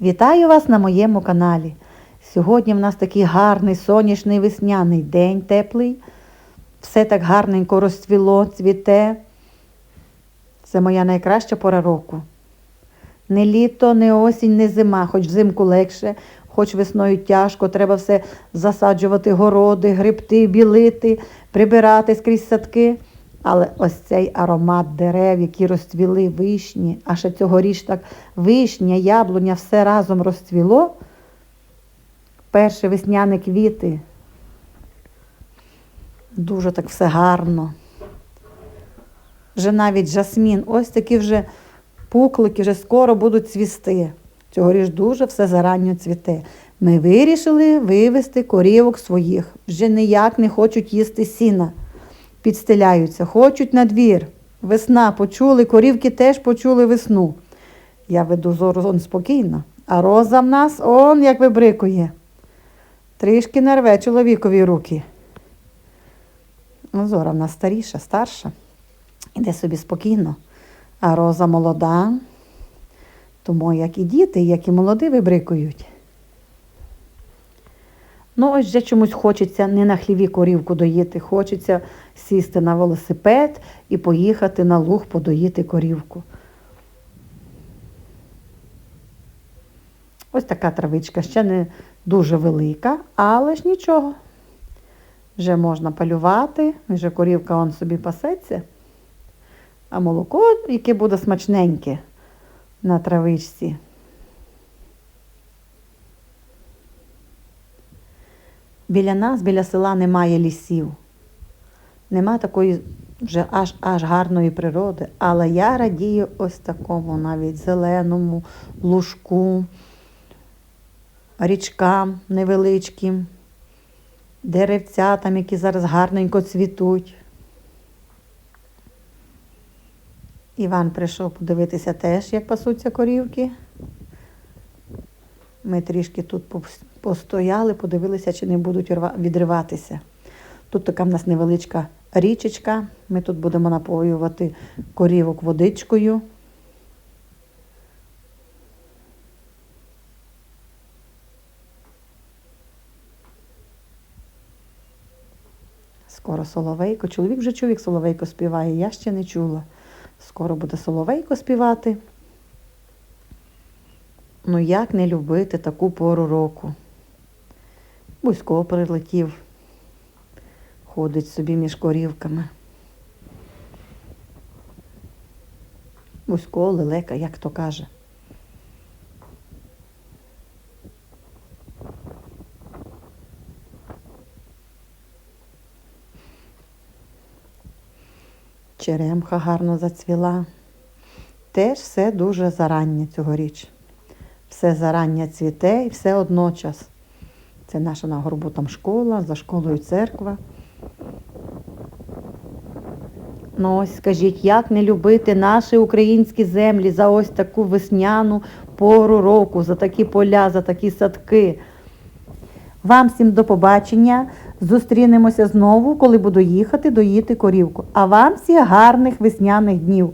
Вітаю вас на моєму каналі. Сьогодні в нас такий гарний сонячний весняний день теплий. Все так гарненько розцвіло, цвіте. Це моя найкраща пора року. Не літо, не осінь, не зима, хоч взимку легше, хоч весною тяжко, треба все засаджувати городи, грибти, білити, прибирати скрізь садки. Але ось цей аромат дерев, які розцвіли вишні, а ще цьогоріч так вишня, яблуня, все разом розцвіло. Перші весняні квіти. Дуже так все гарно. Вже навіть жасмін, ось такі вже пуклики, вже скоро будуть цвісти. Цьогоріч дуже все заранньо цвіте. Ми вирішили вивезти корівок своїх. Вже ніяк не хочуть їсти сіна. Підстеляються, хочуть на двір. Весна почули, корівки теж почули весну. Я веду зору он спокійно, а роза в нас он як вибрикує. Трішки нарве чоловікові руки. Ну, Зора в нас старіша, старша. Іде собі спокійно. А роза молода, тому як і діти, як і молоді вибрикують. Ну, ось вже чомусь хочеться не на хліві корівку доїти, хочеться сісти на велосипед і поїхати на луг подоїти корівку. Ось така травичка, ще не дуже велика, але ж нічого. Вже можна полювати, вже корівка он собі пасеться. А молоко, яке буде смачненьке на травичці. Біля нас, біля села немає лісів. Нема такої вже аж аж гарної природи. Але я радію ось такому навіть зеленому лужку, річкам невеличким, деревцятам, які зараз гарненько цвітуть. Іван прийшов подивитися теж, як пасуться корівки. Ми трішки тут пос- постояли, подивилися, чи не будуть відриватися. Тут така в нас невеличка річечка. Ми тут будемо напоювати корівок водичкою. Скоро соловейко. Чоловік вже як соловейко співає, я ще не чула. Скоро буде соловейко співати. Ну як не любити таку пору року? Бузько прилетів, ходить собі між корівками. Бузько, лелека, як то каже. Черемха гарно зацвіла. Теж все дуже зарання цьогоріч. Все зарання цвіте і все одночас. Це наша на горбу там школа, за школою церква. Ну ось скажіть, як не любити наші українські землі за ось таку весняну пору року, за такі поля, за такі садки. Вам всім до побачення. Зустрінемося знову, коли буду їхати доїти корівку. А вам всіх гарних весняних днів.